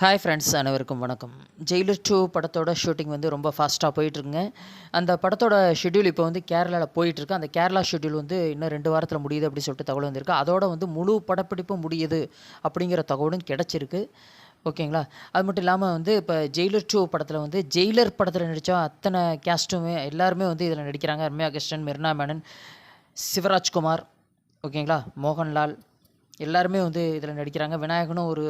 Hi friends அனைவருக்கும் வணக்கம். Jailer two படத்தோட ஷூட்டிங் வந்து ரொம்ப ஃபாஸ்ட்டாக போயிட்டுருக்குங்க. அந்த படத்தோட ஷெட்யூல் இப்போ வந்து கேரளாவில் போயிட்டுருக்கு. அந்த கேரளா ஷெட்யூல் வந்து இன்னும் ரெண்டு வாரத்தில் முடியுது அப்படின்னு சொல்லிட்டு தகவல் வந்திருக்கு. அதோட வந்து முழு படப்பிடிப்பும் முடியுது அப்படிங்கிற தகவலும் கிடச்சிருக்கு. ஓகேங்களா? அது மட்டும் இல்லாமல் வந்து இப்போ ஜெயிலர் டூ படத்தில் வந்து ஜெயிலர் படத்தில் நடித்த அத்தனை கேஸ்ட்டுமே எல்லாருமே வந்து இதில் நடிக்கிறாங்க. ரம்யா கிருஷ்ணன் மெர்னா மேனன் சிவராஜ்குமார் ஓகேங்களா? மோகன்லால் எல்லாருமே வந்து இதில் நடிக்கிறாங்க. விநாயகனும் ஒரு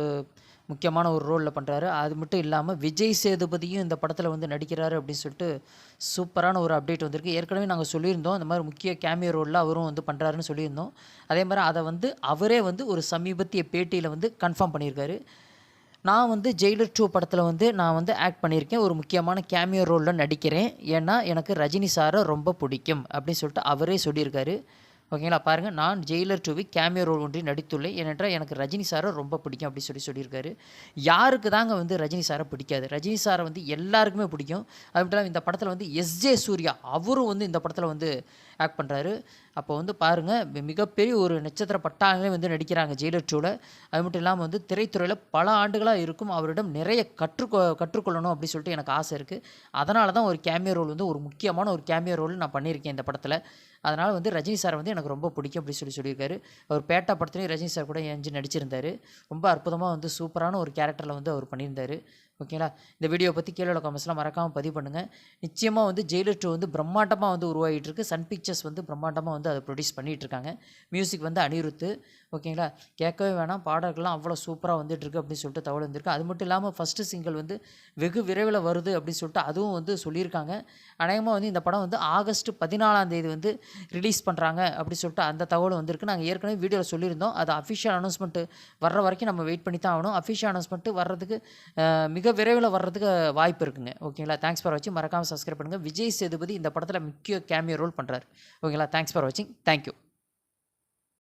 முக்கியமான ஒரு ரோலில் பண்ணுறாரு அது மட்டும் இல்லாமல் விஜய் சேதுபதியும் இந்த படத்தில் வந்து நடிக்கிறாரு அப்படின்னு சொல்லிட்டு சூப்பரான ஒரு அப்டேட் வந்திருக்கு. ஏற்கனவே நாங்கள் சொல்லியிருந்தோம் இந்த மாதிரி முக்கிய கேமியோ ரோலில் அவரும் வந்து பண்ணுறாருன்னு சொல்லியிருந்தோம். அதே மாதிரி அதை வந்து அவரே வந்து ஒரு சமீபத்திய பேட்டியில் வந்து கன்ஃபார்ம் பண்ணியிருக்காரு. நான் வந்து ஜெயிலர் டூ படத்தில் வந்து நான் வந்து ஆக்ட் பண்ணியிருக்கேன். ஒரு முக்கியமான கேமியோ ரோலில் நடிக்கிறேன். ஏன்னா எனக்கு ரஜினி சாரை ரொம்ப பிடிக்கும் அப்படின்னு சொல்லிட்டு அவரே சொல்லியிருக்காரு. ஓகேங்களா? பாருங்கள் நான் ஜெயிலர் டூவி கேமியோ ரோல் ஒன்றில் நடித்துள்ளேன். ஏனென்றால் எனக்கு ரஜினி சாரை ரொம்ப பிடிக்கும் அப்படி சொல்லி சொல்லியிருக்காரு. யாருக்கு தாங்க வந்து ரஜினி சாரை பிடிக்காது? ரஜினி சாரை வந்து எல்லாருக்குமே பிடிக்கும். அது மட்டும் இல்லாமல் இந்த படத்தில் வந்து எஸ்ஜே சூர்யா அவரும் வந்து இந்த படத்தில் வந்து ஆக்ட் பண்ணுறாரு அப்போ வந்து பாருங்கள் மிகப்பெரிய ஒரு நட்சத்திர பட்டாளங்களே வந்து நடிக்கிறாங்க ஜெயிலர் டூவில் அது மட்டும் இல்லாமல் வந்து திரைத்துறையில் பல ஆண்டுகளாக இருக்கும் அவரிடம் நிறைய கற்றுக்கொ கற்றுக்கொள்ளணும் அப்படின்னு சொல்லிட்டு எனக்கு ஆசை இருக்குது அதனால தான் ஒரு கேமியோ ரோல் வந்து ஒரு முக்கியமான ஒரு கேமியோ ரோல் நான் பண்ணியிருக்கேன் இந்த படத்தில். அதனால் வந்து ரஜினி சார் வந்து எனக்கு ரொம்ப பிடிக்கும் அப்படின்னு சொல்லி சொல்லியிருக்காரு. அவர் பேட்டா படத்துலேயும் ரஜினி சார் கூட எஞ்சி நடிச்சிருந்தார். ரொம்ப அற்புதமாக வந்து சூப்பரான ஒரு கேரக்டரில் வந்து அவர் பண்ணியிருந்தார். ஓகேங்களா? இந்த வீடியோ பற்றி கீழே உள்ள கமெண்ட்ஸ்லாம் மறக்காமல் பதிவு பண்ணுங்கள் நிச்சயமாக வந்து ஜெயிலர் டூ வந்து பிரம்மாண்டமாக வந்து உருவாகிட்டு இருக்கு. சன் பிக்சர்ஸ் வந்து பிரம்மாண்டமாக வந்து அதை ப்ரொடியூஸ் பண்ணிகிட்டு இருக்காங்க. மியூசிக் வந்து அனிருத்து ஓகேங்களா? கேட்கவே வேணாம். பாடல்கள்லாம் அவ்வளோ சூப்பராக வந்துட்டுருக்கு அப்படின்னு சொல்லிட்டு தகவல் வந்திருக்கு. அது மட்டும் இல்லாமல் ஃபஸ்ட்டு சிங்கிள் வந்து வெகு விரைவில் வருது அப்படின்னு சொல்லிட்டு அதுவும் வந்து சொல்லியிருக்காங்க. அநேகமாக வந்து இந்த படம் வந்து ஆகஸ்ட் பதினாலாம் தேதி வந்து ரிலீஸ் பண்ணுறாங்க அப்படின்னு சொல்லிட்டு அந்த தகவல் வந்திருக்கு. நாங்கள் ஏற்கனவே வீடியோவில் சொல்லியிருந்தோம். அது அஃபிஷியல் அனௌன்ஸ்மெண்ட்டு வர்ற வரைக்கும் நம்ம வெயிட் பண்ணி தான் ஆகணும். அஃபிஷியல் அனௌன்ஸ்மெண்ட்டு வர்றதுக்கு மிக விரைவில் வர்றதுக்கு வாய்ப்பு இருக்குங்க. ஓகேங்களா? தேங்க்ஸ் ஃபார் வாட்சிங் மறக்காமல் சப்ஸ்கிரைப் பண்ணுங்கள் விஜய் சேதுபதி இந்த படத்தில் முக்கிய கேமியோ ரோல் பண்ணுறாரு ஓகேங்களா? தேங்க்ஸ் ஃபார் வாட்சிங் தேங்க்யூ